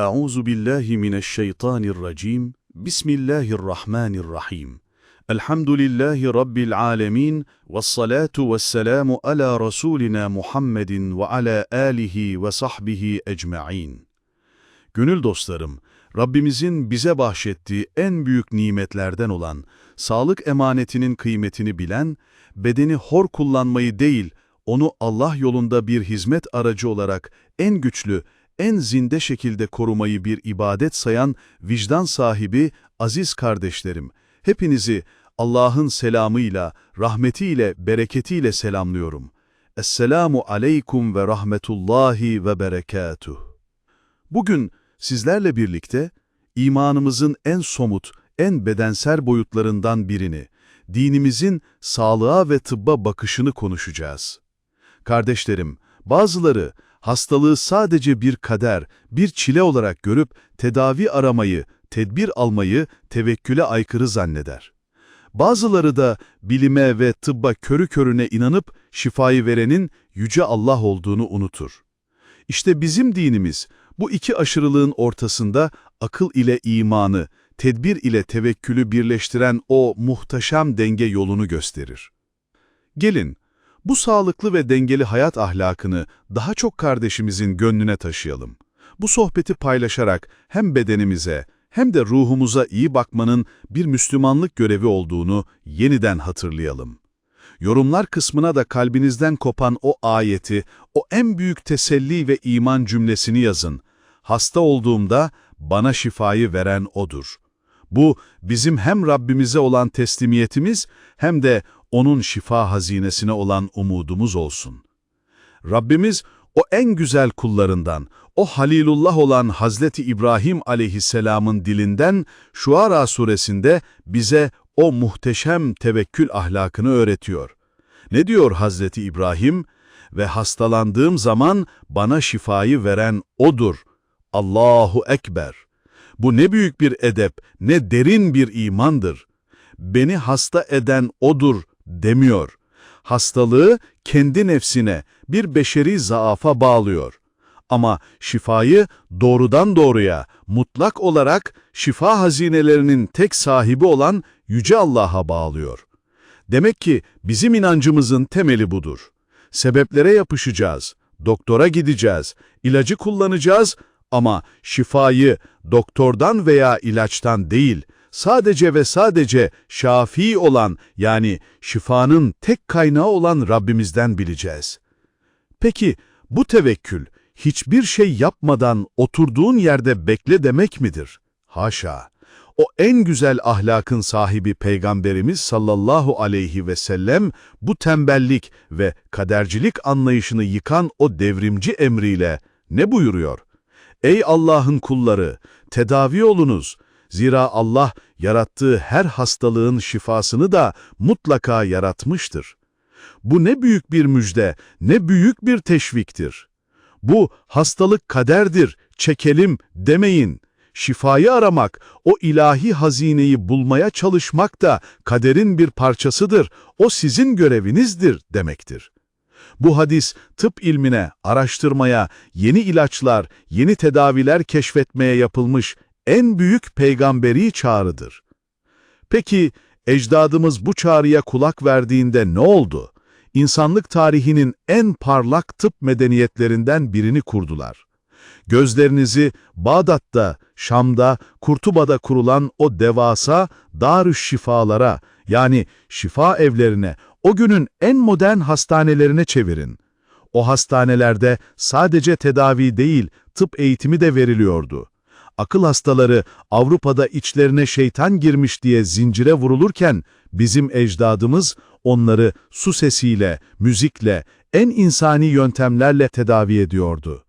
Euzu billahi mineşşeytanirracim. Bismillahirrahmanirrahim. Elhamdülillahi rabbil alamin ve salatu vesselamu ala rasulina Muhammedin ve ala alihi ve sahbihi ecmaîn. Gönül dostlarım, Rabbimizin bize bahşettiği en büyük nimetlerden olan sağlık emanetinin kıymetini bilen, bedeni hor kullanmayı değil, onu Allah yolunda bir hizmet aracı olarak en güçlü en zinde şekilde korumayı bir ibadet sayan vicdan sahibi aziz kardeşlerim, hepinizi Allah'ın selamıyla, rahmetiyle, bereketiyle selamlıyorum. Esselamu aleykum ve rahmetullahi ve berekatuh. Bugün sizlerle birlikte imanımızın en somut, en bedensel boyutlarından birini, dinimizin sağlığa ve tıbba bakışını konuşacağız. Kardeşlerim, bazıları hastalığı sadece bir kader, bir çile olarak görüp tedavi aramayı, tedbir almayı tevekküle aykırı zanneder. Bazıları da bilime ve tıbba körü körüne inanıp şifayı verenin Yüce Allah olduğunu unutur. İşte bizim dinimiz bu iki aşırılığın ortasında akıl ile imanı, tedbir ile tevekkülü birleştiren o muhteşem denge yolunu gösterir. Gelin, bu sağlıklı ve dengeli hayat ahlakını daha çok kardeşimizin gönlüne taşıyalım. Bu sohbeti paylaşarak hem bedenimize hem de ruhumuza iyi bakmanın bir Müslümanlık görevi olduğunu yeniden hatırlayalım. Yorumlar kısmına da kalbinizden kopan o ayeti, o en büyük teselli ve iman cümlesini yazın. Hasta olduğumda bana şifayı veren O'dur. Bu bizim hem Rabbimize olan teslimiyetimiz hem de O'nun şifa hazinesine olan umudumuz olsun. Rabbimiz o en güzel kullarından, o Halilullah olan Hazreti İbrahim aleyhisselamın dilinden Şuara suresinde bize o muhteşem tevekkül ahlakını öğretiyor. Ne diyor Hazreti İbrahim? Ve hastalandığım zaman bana şifayı veren O'dur. Allahu Ekber. Bu ne büyük bir edep, ne derin bir imandır. Beni hasta eden O'dur demiyor. Hastalığı kendi nefsine, bir beşeri zaafa bağlıyor. Ama şifayı doğrudan doğruya, mutlak olarak şifa hazinelerinin tek sahibi olan Yüce Allah'a bağlıyor. Demek ki bizim inancımızın temeli budur. Sebeplere yapışacağız, doktora gideceğiz, ilacı kullanacağız ama şifayı doktordan veya ilaçtan değil, sadece ve sadece şafi olan yani şifanın tek kaynağı olan Rabbimizden bileceğiz. Peki bu tevekkül hiçbir şey yapmadan oturduğun yerde bekle demek midir? Haşa! O en güzel ahlakın sahibi Peygamberimiz sallallahu aleyhi ve sellem bu tembellik ve kadercilik anlayışını yıkan o devrimci emriyle ne buyuruyor? Ey Allah'ın kulları, tedavi olunuz. Zira Allah yarattığı her hastalığın şifasını da mutlaka yaratmıştır. Bu ne büyük bir müjde, ne büyük bir teşviktir. Bu hastalık kaderdir, çekelim demeyin. Şifayı aramak, o ilahi hazineyi bulmaya çalışmak da kaderin bir parçasıdır, o sizin görevinizdir demektir. Bu hadis tıp ilmine, araştırmaya, yeni ilaçlar, yeni tedaviler keşfetmeye yapılmış en büyük peygamberi çağrıdır. Peki ecdadımız bu çağrıya kulak verdiğinde ne oldu? İnsanlık tarihinin en parlak tıp medeniyetlerinden birini kurdular. Gözlerinizi Bağdat'ta, Şam'da, Kurtuba'da kurulan o devasa darüş şifalara yani şifa evlerine, o günün en modern hastanelerine çevirin. O hastanelerde sadece tedavi değil, tıp eğitimi de veriliyordu. Akıl hastaları Avrupa'da içlerine şeytan girmiş diye zincire vurulurken bizim ecdadımız onları su sesiyle, müzikle, en insani yöntemlerle tedavi ediyordu.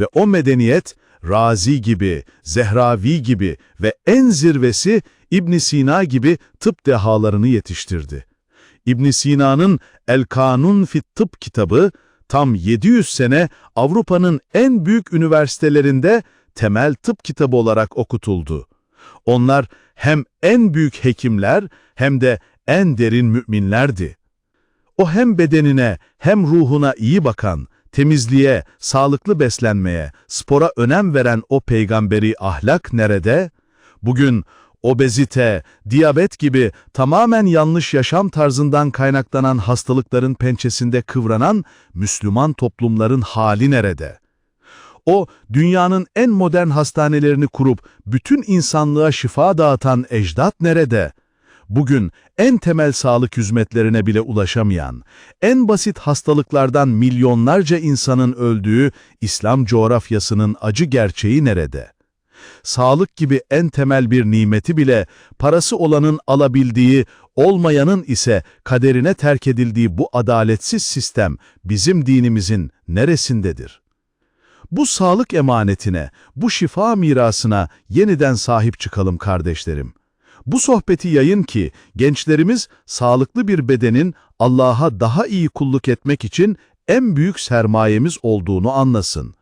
Ve o medeniyet Razi gibi, Zehravi gibi ve en zirvesi İbn Sina gibi tıp dehalarını yetiştirdi. İbn Sina'nın El Kanun fit Tıp kitabı tam 700 sene Avrupa'nın en büyük üniversitelerinde temel tıp kitabı olarak okutuldu. Onlar hem en büyük hekimler hem de en derin müminlerdi. O hem bedenine hem ruhuna iyi bakan, temizliğe, sağlıklı beslenmeye, spora önem veren o peygamberi ahlak nerede? Bugün obezite, diyabet gibi tamamen yanlış yaşam tarzından kaynaklanan hastalıkların pençesinde kıvranan Müslüman toplumların hali nerede? O, dünyanın en modern hastanelerini kurup bütün insanlığa şifa dağıtan ecdat nerede? Bugün en temel sağlık hizmetlerine bile ulaşamayan, en basit hastalıklardan milyonlarca insanın öldüğü İslam coğrafyasının acı gerçeği nerede? Sağlık gibi en temel bir nimeti bile parası olanın alabildiği, olmayanın ise kaderine terk edildiği bu adaletsiz sistem bizim dinimizin neresindedir? Bu sağlık emanetine, bu şifa mirasına yeniden sahip çıkalım kardeşlerim. Bu sohbeti yayın ki gençlerimiz sağlıklı bir bedenin Allah'a daha iyi kulluk etmek için en büyük sermayemiz olduğunu anlasın.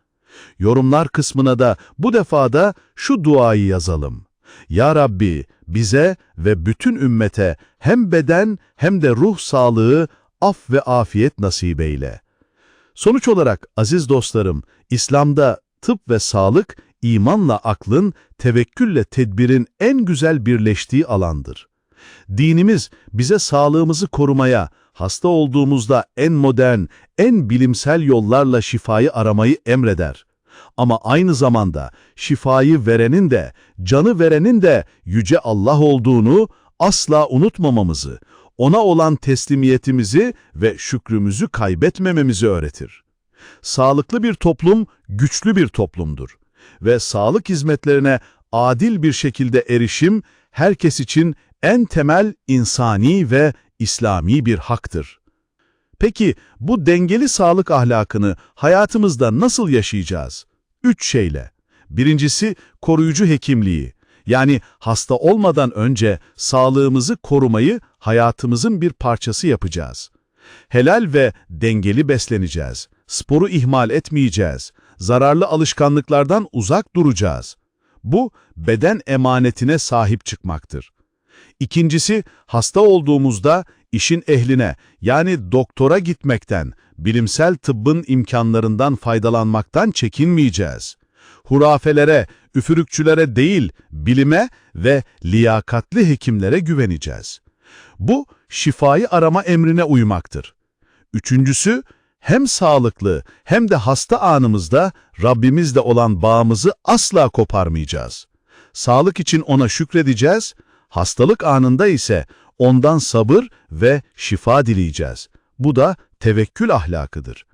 Yorumlar kısmına da bu defada şu duayı yazalım. Ya Rabbi bize ve bütün ümmete hem beden hem de ruh sağlığı, af ve afiyet nasip eyle. Sonuç olarak aziz dostlarım, İslam'da tıp ve sağlık, imanla aklın, tevekkülle tedbirin en güzel birleştiği alandır. Dinimiz bize sağlığımızı korumaya, hasta olduğumuzda en modern, en bilimsel yollarla şifayı aramayı emreder. Ama aynı zamanda şifayı verenin de, canı verenin de Yüce Allah olduğunu asla unutmamamızı, ona olan teslimiyetimizi ve şükrümüzü kaybetmememizi öğretir. Sağlıklı bir toplum, güçlü bir toplumdur. Ve sağlık hizmetlerine adil bir şekilde erişim, herkes için en temel insani ve İslami bir haktır. Peki bu dengeli sağlık ahlakını hayatımızda nasıl yaşayacağız? Üç şeyle. Birincisi koruyucu hekimliği. Yani hasta olmadan önce sağlığımızı korumayı hayatımızın bir parçası yapacağız. Helal ve dengeli besleneceğiz. Sporu ihmal etmeyeceğiz. Zararlı alışkanlıklardan uzak duracağız. Bu beden emanetine sahip çıkmaktır. İkincisi, hasta olduğumuzda işin ehline yani doktora gitmekten, bilimsel tıbbın imkanlarından faydalanmaktan çekinmeyeceğiz. Hurafelere, üfürükçülere değil, bilime ve liyakatli hekimlere güveneceğiz. Bu, şifayı arama emrine uymaktır. Üçüncüsü, hem sağlıklı hem de hasta anımızda Rabbimizle olan bağımızı asla koparmayacağız. Sağlık için ona şükredeceğiz, hastalık anında ise ondan sabır ve şifa dileyeceğiz. Bu da tevekkül ahlakıdır.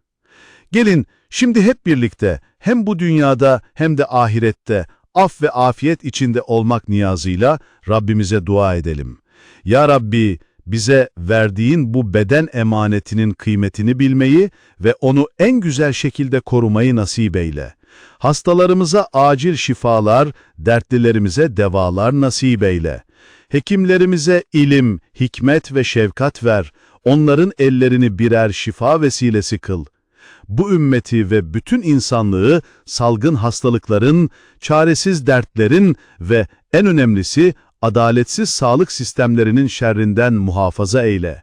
Gelin şimdi hep birlikte hem bu dünyada hem de ahirette af ve afiyet içinde olmak niyazıyla Rabbimize dua edelim. Ya Rabbi bize verdiğin bu beden emanetinin kıymetini bilmeyi ve onu en güzel şekilde korumayı nasip eyle. Hastalarımıza acil şifalar, dertlilerimize devalar nasip eyle. Hekimlerimize ilim, hikmet ve şefkat ver, onların ellerini birer şifa vesilesi kıl. Bu ümmeti ve bütün insanlığı salgın hastalıkların, çaresiz dertlerin ve en önemlisi adaletsiz sağlık sistemlerinin şerrinden muhafaza eyle.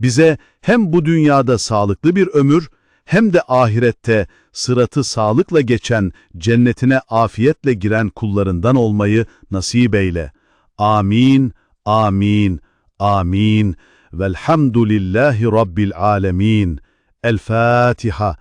Bize hem bu dünyada sağlıklı bir ömür hem de ahirette sıratı sağlıkla geçen, cennetine afiyetle giren kullarından olmayı nasip eyle. Amin, amin, amin. Velhamdülillahi Rabbil alemin. El Fatiha.